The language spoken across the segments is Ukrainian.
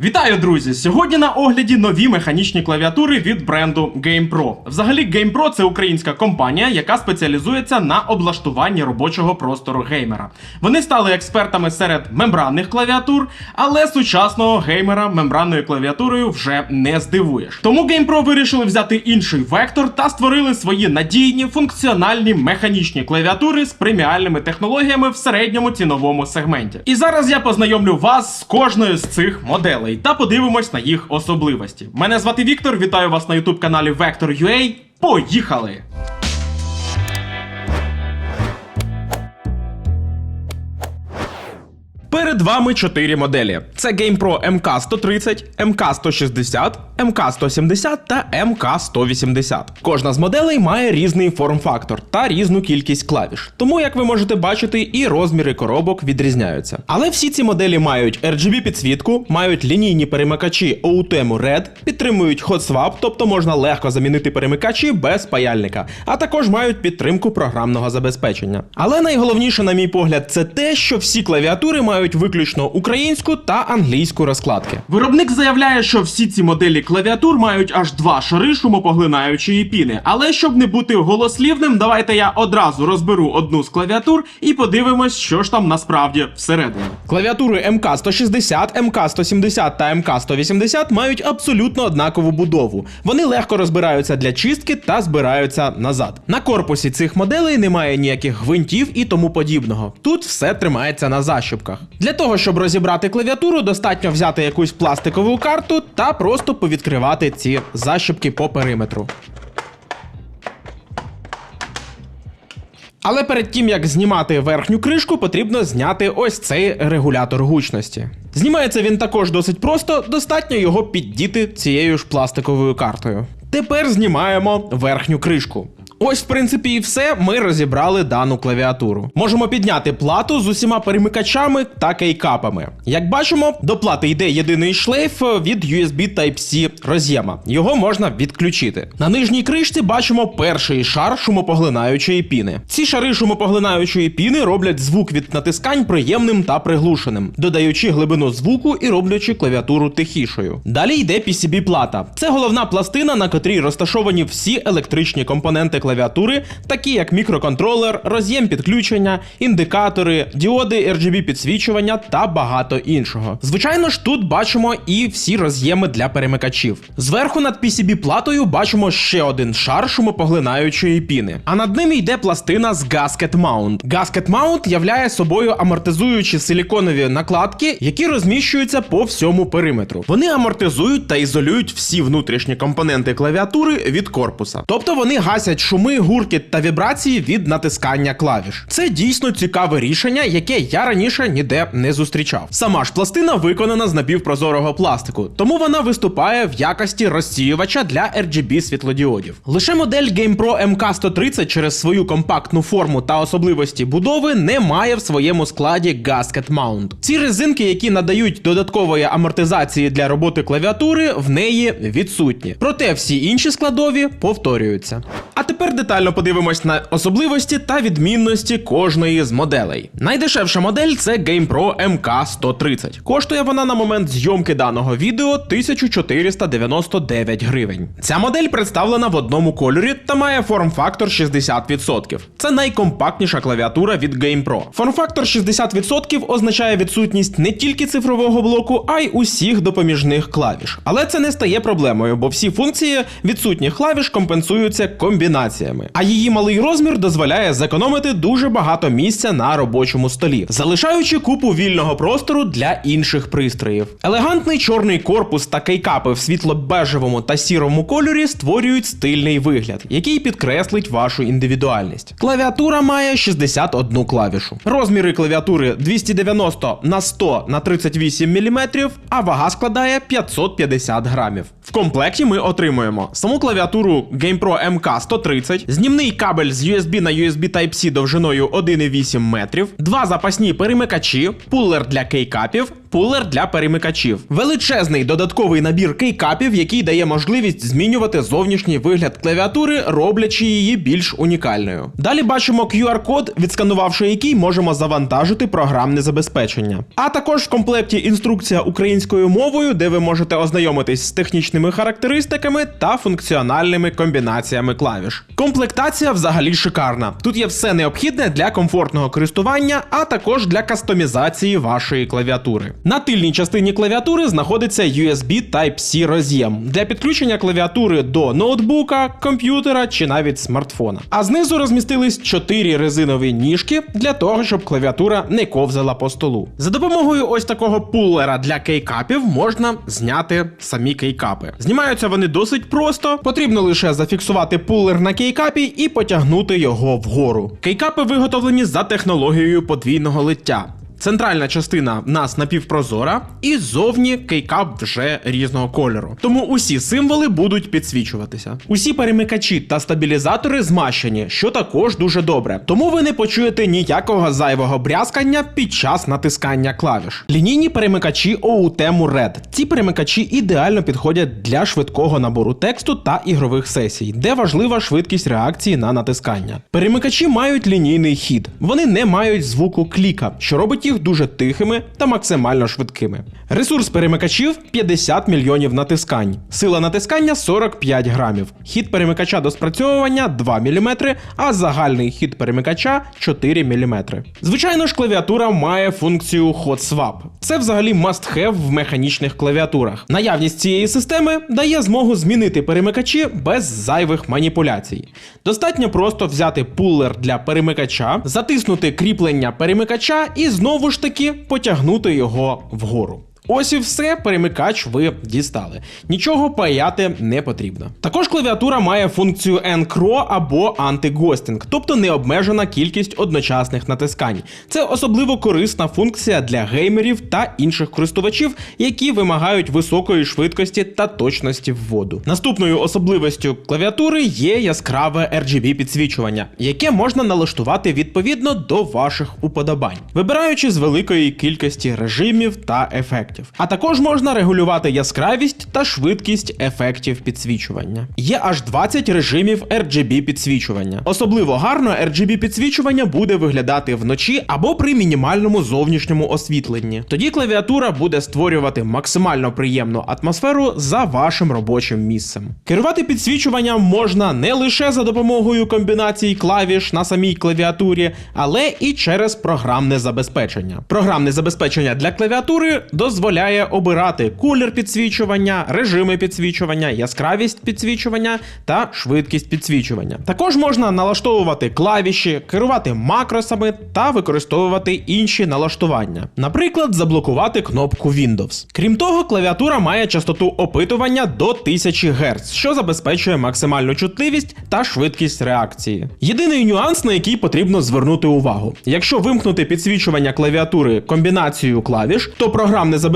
Вітаю, друзі! Сьогодні на огляді нові механічні клавіатури від бренду GamePro. Взагалі, GamePro це українська компанія, яка спеціалізується на облаштуванні робочого простору геймера. Вони стали експертами серед мембранних клавіатур, але сучасного геймера мембранною клавіатурою вже не здивуєш. Тому GamePro вирішили взяти інший вектор та створили свої надійні функціональні механічні клавіатури з преміальними технологіями в середньому ціновому сегменті. І зараз я познайомлю вас з кожною з цих моделей та подивимось на їх особливості. Мене звати Віктор, вітаю вас на youtube каналі Vector.ua. Поїхали! Перед вами чотири моделі: це GamePro MK130, MK160, MK170 та MK180. Кожна з моделей має різний форм-фактор та різну кількість клавіш. Тому, як ви можете бачити, і розміри коробок відрізняються. Але всі ці моделі мають RGB підсвітку, мають лінійні перемикачі OUTM Red, підтримують Hot Swap, тобто можна легко замінити перемикачі без паяльника, а також мають підтримку програмного забезпечення. Але найголовніше, на мій погляд, це те, що всі клавіатури мають виключно українську та англійську розкладки. Виробник заявляє, що всі ці моделі клавіатур мають аж два шари шумопоглинаючої піни. Але щоб не бути голослівним, давайте я одразу розберу одну з клавіатур і подивимось, що ж там насправді всередині. Клавіатури МК160, МК170 та МК180 мають абсолютно однакову будову. Вони легко розбираються для чистки та збираються назад. На корпусі цих моделей немає ніяких гвинтів і тому подібного. Тут все тримається на защіпках. Для того, щоб розібрати клавіатуру, достатньо взяти якусь пластикову карту та просто повідкривати ці защіпки по периметру. Але перед тим як знімати верхню кришку, потрібно зняти ось цей регулятор гучності. Знімається він також досить просто, достатньо його піддіти цією ж пластиковою картою. Тепер знімаємо верхню кришку. Ось, в принципі, і все. Ми розібрали дану клавіатуру. Можемо підняти плату з усіма перемикачами та кейкапами. Як бачимо, до плати йде єдиний шлейф від USB Type-C роз'єма. Його можна відключити. На нижній кришці бачимо перший шар шумопоглинаючої піни. Ці шари шумопоглинаючої піни роблять звук від натискань приємним та приглушеним, додаючи глибину звуку і роблячи клавіатуру тихішою. Далі йде PCB-плата. Це головна пластина, на котрій розташовані всі електричні компоненти клавіатури, такі як мікроконтролер, роз'єм підключення, індикатори, діоди RGB підсвічування та багато іншого. Звичайно ж, тут бачимо і всі роз'єми для перемикачів. Зверху над PCB-платою бачимо ще один шар шумопоглинаючої піни, а над ним йде пластина з Gasket Mount. Gasket Mount являє собою амортизуючі силіконові накладки, які розміщуються по всьому периметру. Вони амортизують та ізолюють всі внутрішні компоненти клавіатури від корпуса. Тобто вони гасять шуми, гуркіт та вібрації від натискання клавіш. Це дійсно цікаве рішення, яке я раніше ніде не зустрічав. Сама ж пластина виконана з напівпрозорого пластику, тому вона виступає в якості розсіювача для RGB світлодіодів. Лише модель GamePro MK130 через свою компактну форму та особливості будови не має в своєму складі Gasket Mount. Ці резинки, які надають додаткової амортизації для роботи клавіатури, в неї відсутні. Проте всі інші складові повторюються. А тепер детально подивимось на особливості та відмінності кожної з моделей. Найдешевша модель це GamePro MK130. Коштує вона на момент зйомки даного відео 1499 гривень. Ця модель представлена в одному кольорі та має форм-фактор 60%. Це найкомпактніша клавіатура від GamePro. Форм-фактор 60% означає відсутність не тільки цифрового блоку, а й усіх допоміжних клавіш. Але це не стає проблемою, бо всі функції відсутніх клавіш компенсуються комбінаціями. А її малий розмір дозволяє зекономити дуже багато місця на робочому столі, залишаючи купу вільного простору для інших пристроїв. Елегантний чорний корпус та кейкапи в світло-бежевому та сірому кольорі створюють стильний вигляд, який підкреслить вашу індивідуальність. Клавіатура має 61 клавішу. Розміри клавіатури 290 на 100 на 38 мм, а вага складає 550 грамів. В комплекті ми отримуємо саму клавіатуру GamePro MK130, знімний кабель з USB на USB Type-C довжиною 1,8 метрів, два запасні перемикачі, пулер для кейкапів, пулер для перемикачів. Величезний додатковий набір кейкапів, який дає можливість змінювати зовнішній вигляд клавіатури, роблячи її більш унікальною. Далі бачимо QR-код, відсканувавши який можемо завантажити програмне забезпечення. А також в комплекті інструкція українською мовою, де ви можете ознайомитись з технічними характеристиками та функціональними комбінаціями клавіш. Комплектація взагалі шикарна. Тут є все необхідне для комфортного користування, а також для кастомізації вашої клавіатури. На тильній частині клавіатури знаходиться USB Type-C роз'єм для підключення клавіатури до ноутбука, комп'ютера чи навіть смартфона. А знизу розмістились 4 резинові ніжки для того, щоб клавіатура не ковзала по столу. За допомогою ось такого пулера для кейкапів можна зняти самі кейкапи. Знімаються вони досить просто. Потрібно лише зафіксувати пулер на кейкапі і потягнути його вгору. Кейкапи виготовлені за технологією подвійного лиття. Центральна частина в нас напівпрозора, і зовні кейкап вже різного кольору. Тому усі символи будуть підсвічуватися. Усі перемикачі та стабілізатори змащені, що також дуже добре. Тому ви не почуєте ніякого зайвого брязкання під час натискання клавіш. Лінійні перемикачі OUTEMU Red. Ці перемикачі ідеально підходять для швидкого набору тексту та ігрових сесій, де важлива швидкість реакції на натискання. Перемикачі мають лінійний хід. Вони не мають звуку кліка, що робить їх дуже тихими та максимально швидкими. Ресурс перемикачів 50 мільйонів натискань. Сила натискання 45 грамів. Хід перемикача до спрацьовування 2 мм, а загальний хід перемикача 4 мм. Звичайно ж, клавіатура має функцію Hot Swap. Це взагалі must-have в механічних клавіатурах. Наявність цієї системи дає змогу змінити перемикачі без зайвих маніпуляцій. Достатньо просто взяти пулер для перемикача, затиснути кріплення перемикача і знову ж таки потягнути його вгору. Ось і все, перемикач ви дістали. Нічого паяти не потрібно. Також клавіатура має функцію Encro або антигостінг, тобто необмежена кількість одночасних натискань. Це особливо корисна функція для геймерів та інших користувачів, які вимагають високої швидкості та точності вводу. Наступною особливістю клавіатури є яскраве RGB підсвічування, яке можна налаштувати відповідно до ваших уподобань, вибираючи з великої кількості режимів та ефектів. А також можна регулювати яскравість та швидкість ефектів підсвічування. Є аж 20 режимів RGB підсвічування. Особливо гарно RGB підсвічування буде виглядати вночі або при мінімальному зовнішньому освітленні. Тоді клавіатура буде створювати максимально приємну атмосферу за вашим робочим місцем. Керувати підсвічуванням можна не лише за допомогою комбінацій клавіш на самій клавіатурі, але і через програмне забезпечення. Програмне забезпечення для клавіатури дозволяє обирати колір підсвічування, режими підсвічування, яскравість підсвічування та швидкість підсвічування. Також можна налаштовувати клавіші, керувати макросами та використовувати інші налаштування. Наприклад, заблокувати кнопку Windows. Крім того, клавіатура має частоту опитування до 1000 Гц, що забезпечує максимальну чутливість та швидкість реакції. Єдиний нюанс, на який потрібно звернути увагу: якщо вимкнути підсвічування клавіатури комбінацією клавіш, то програмне забезпечення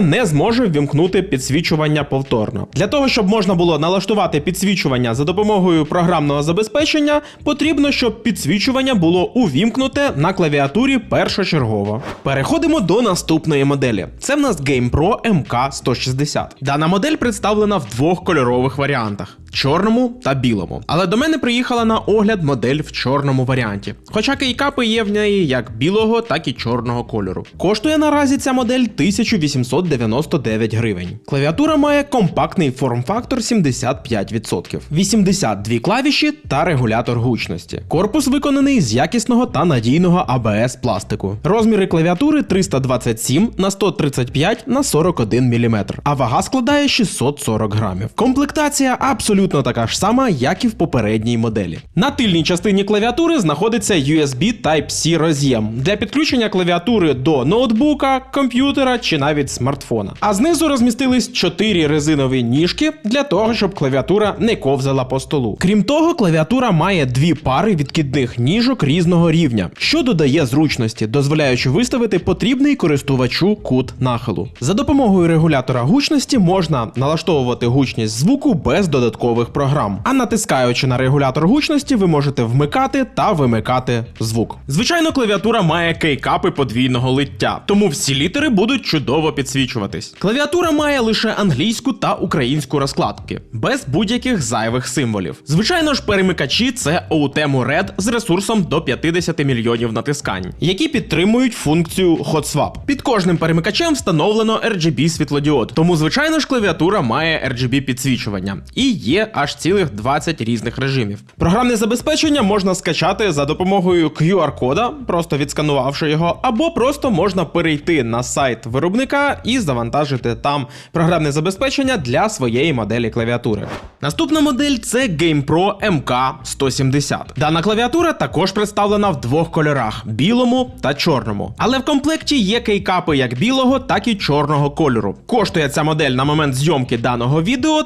не зможе ввімкнути підсвічування повторно. Для того, щоб можна було налаштувати підсвічування за допомогою програмного забезпечення, потрібно, щоб підсвічування було увімкнуте на клавіатурі першочергово. Переходимо до наступної моделі. Це в нас GamePro MK160. Дана модель представлена в двох кольорових варіантах. Чорному та білому. Але до мене приїхала на огляд модель в чорному варіанті. Хоча кейкапи є в неї як білого, так і чорного кольору. Коштує наразі ця модель 1899 гривень. Клавіатура має компактний форм-фактор 75%, 82 клавіші та регулятор гучності. Корпус виконаний з якісного та надійного ABS пластику. Розміри клавіатури 327 на 135 на 41 мм, а вага складає 640 грамів. Комплектація абсолютно така ж сама, як і в попередній моделі. На тильній частині клавіатури знаходиться USB Type-C роз'єм для підключення клавіатури до ноутбука, комп'ютера чи навіть смартфона. А знизу розмістились 4 резинові ніжки для того, щоб клавіатура не ковзала по столу. Крім того, клавіатура має дві пари відкидних ніжок різного рівня, що додає зручності, дозволяючи виставити потрібний користувачу кут нахилу. За допомогою регулятора гучності можна налаштовувати гучність звуку без додаткових додаткових програм. А натискаючи на регулятор гучності, ви можете вмикати та вимикати звук. Звичайно, клавіатура має кейкапи подвійного лиття, тому всі літери будуть чудово підсвічуватись. Клавіатура має лише англійську та українську розкладки, без будь-яких зайвих символів. Звичайно ж, перемикачі це OTEMU Red з ресурсом до 50 мільйонів натискань, які підтримують функцію Hot Swap. Під кожним перемикачем встановлено RGB світлодіод, тому звичайно ж клавіатура має RGB підсвічування і є аж цілих 20 різних режимів. Програмне забезпечення можна скачати за допомогою QR-кода, просто відсканувавши його, або просто можна перейти на сайт виробника і завантажити там програмне забезпечення для своєї моделі клавіатури. Наступна модель це GamePro MK170. Дана клавіатура також представлена в двох кольорах білому та чорному. Але в комплекті є кейкапи як білого, так і чорного кольору. Коштує ця модель на момент зйомки даного відео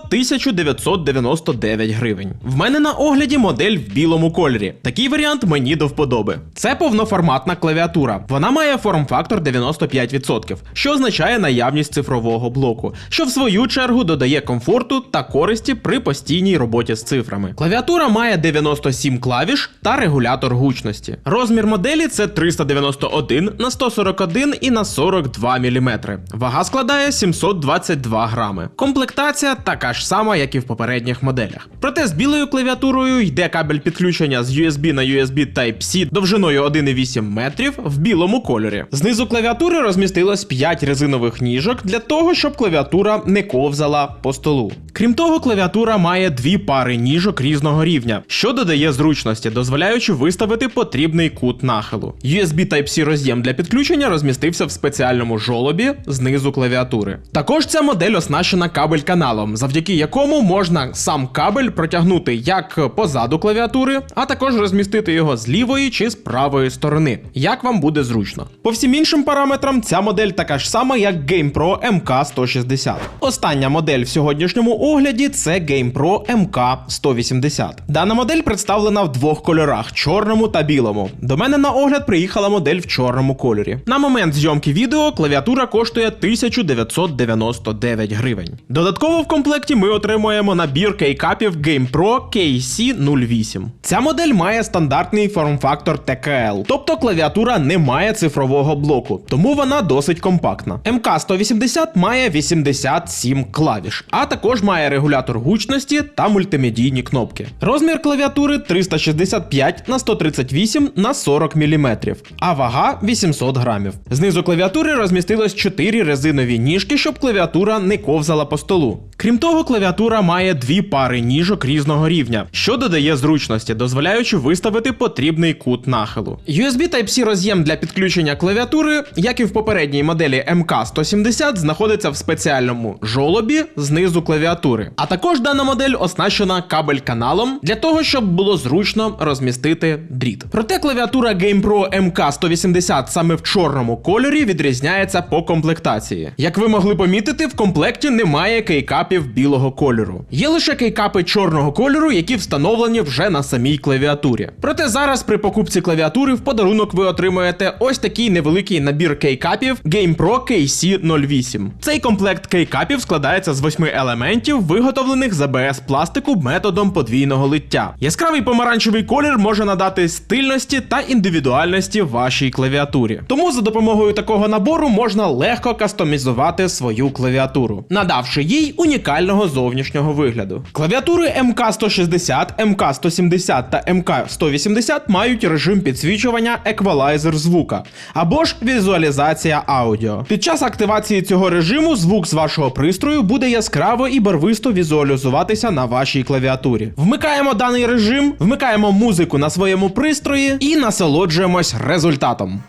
1999 гривень. В мене на огляді модель в білому кольорі. Такий варіант мені до вподоби. Це повноформатна клавіатура. Вона має форм-фактор 95%, що означає наявність цифрового блоку, що в свою чергу додає комфорту та користі при постійній роботі з цифрами. Клавіатура має 97 клавіш та регулятор гучності. Розмір моделі це 391 на 141 і на 42 мм. Вага складає 722 грами. Комплектація така ж сама, як і в попередніх моделях. Проте з білою клавіатурою йде кабель підключення з USB на USB Type-C довжиною 1,8 метрів в білому кольорі. Знизу клавіатури розмістилось 5 резинових ніжок для того, щоб клавіатура не ковзала по столу. Крім того, клавіатура має дві пари ніжок різного рівня, що додає зручності, дозволяючи виставити потрібний кут нахилу. USB Type-C роз'єм для підключення розмістився в спеціальному жолобі знизу клавіатури. Також ця модель оснащена кабель каналом, завдяки якому можна сам кабель протягнути як позаду клавіатури, а також розмістити його з лівої чи з правої сторони, як вам буде зручно. По всім іншим параметрам ця модель така ж сама, як GamePro MK160. Остання модель в сьогоднішньому огляді це GamePro MK180. Дана модель представлена в двох кольорах чорному та білому. До мене на огляд приїхала модель в чорному кольорі. На момент зйомки відео клавіатура коштує 1999 гривень. Додатково в комплекті ми отримуємо набір кейкапів GamePro KC08. Ця модель має стандартний форм-фактор TKL, тобто клавіатура не має цифрового блоку, тому вона досить компактна. МК180 має 87 клавіш, а також має регулятор гучності та мультимедійні кнопки. Розмір клавіатури 365 на 138 на 40 мм, а вага 800 грамів. Знизу клавіатури розмістилось 4 резинові ніжки, щоб клавіатура не ковзала по столу. Крім того, клавіатура має дві пари ніжок різного рівня, що додає зручності, дозволяючи виставити потрібний кут нахилу. USB Type-C роз'єм для підключення клавіатури, як і в попередній моделі MK170, знаходиться в спеціальному жолобі знизу клавіатури. А також дана модель оснащена кабель-каналом для того, щоб було зручно розмістити дріт. Проте клавіатура GamePro MK180 саме в чорному кольорі відрізняється по комплектації. Як ви могли помітити, в комплекті немає кейкапів білого кольору. Є лише кейкапи чорного кольору, які встановлені вже на самій клавіатурі. Проте зараз при покупці клавіатури в подарунок ви отримуєте ось такий невеликий набір кейкапів GamePro KC08. Цей комплект кейкапів складається з восьми елементів, виготовлених з АБС пластику методом подвійного лиття. Яскравий помаранчевий колір може надати стильності та індивідуальності вашій клавіатурі. Тому за допомогою такого набору можна легко кастомізувати свою клавіатуру, надавши їй унікального зовнішнього вигляду. Клавіатури МК160, МК170 та МК180 мають режим підсвічування еквалайзер звука або ж візуалізація аудіо. Під час активації цього режиму звук з вашого пристрою буде яскраво і барвисто візуалізуватися на вашій клавіатурі. Вмикаємо даний режим, вмикаємо музику на своєму пристрої і насолоджуємось результатом.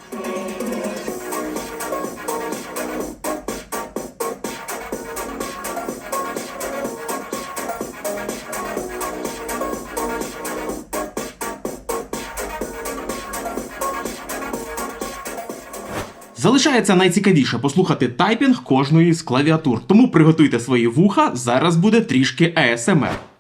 Залишається найцікавіше послухати тайпінг кожної з клавіатур. Тому приготуйте свої вуха, зараз буде трішки ASMR.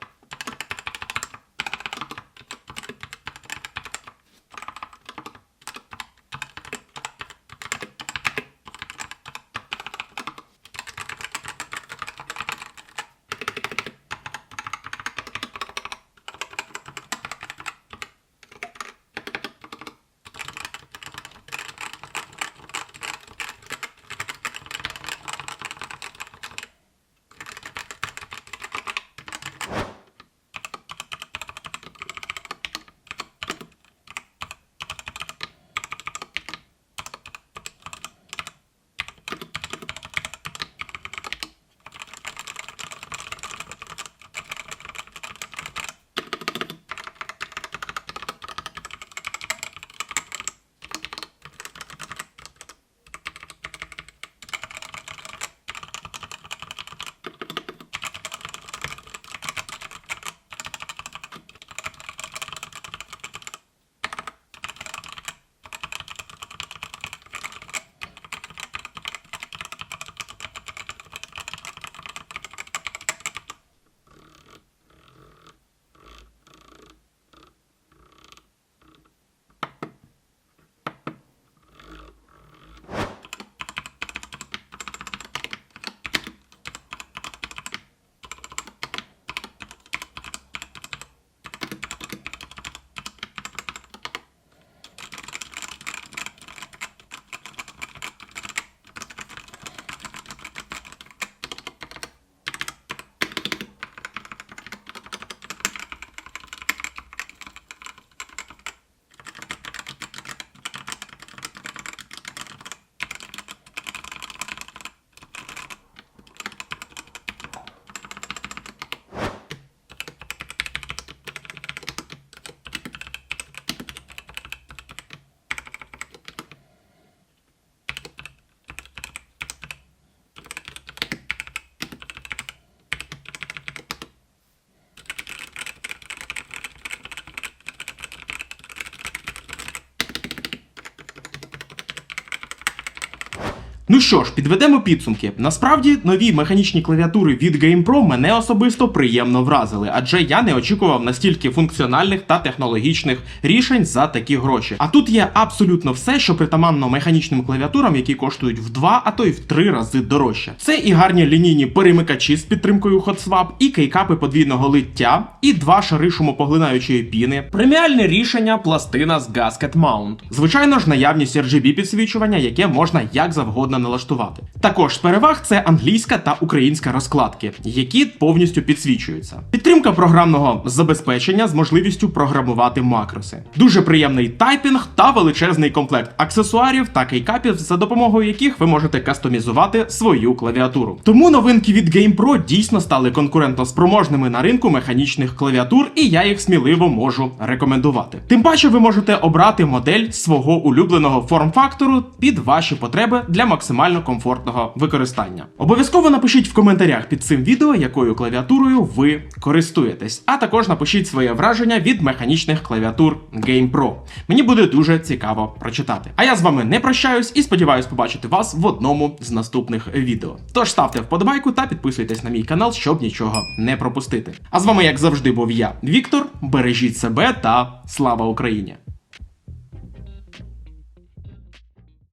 Ну що ж, підведемо підсумки. Насправді, нові механічні клавіатури від GamePro мене особисто приємно вразили, адже я не очікував настільки функціональних та технологічних рішень за такі гроші. А тут є абсолютно все, що притаманно механічним клавіатурам, які коштують в два, а то й в три рази дорожче. Це і гарні лінійні перемикачі з підтримкою HotSwap, і кейкапи подвійного лиття, і два шари шумопоглинаючої піни, преміальне рішення пластина з Gasket Mount. Звичайно ж, наявність RGB підсвічування, яке можна як завгодно налаштувати. Також з переваг це англійська та українська розкладки, які повністю підсвічуються. Підтримка програмного забезпечення з можливістю програмувати макроси. Дуже приємний тайпінг та величезний комплект аксесуарів та кейкапів, за допомогою яких ви можете кастомізувати свою клавіатуру. Тому новинки від GamePro дійсно стали конкурентно спроможними на ринку механічних клавіатур, і я їх сміливо можу рекомендувати. Тим паче, ви можете обрати модель свого улюбленого форм-фактору під ваші потреби для максимально комфортного використання. Обов'язково напишіть в коментарях під цим відео, якою клавіатурою ви користуєтесь, а також напишіть своє враження від механічних клавіатур GamePro. Мені буде дуже цікаво прочитати. А я з вами не прощаюсь і сподіваюсь побачити вас в одному з наступних відео. Тож ставте вподобайку та підписуйтесь на мій канал, щоб нічого не пропустити. А з вами, як завжди, був я, Віктор. Бережіть себе та слава Україні!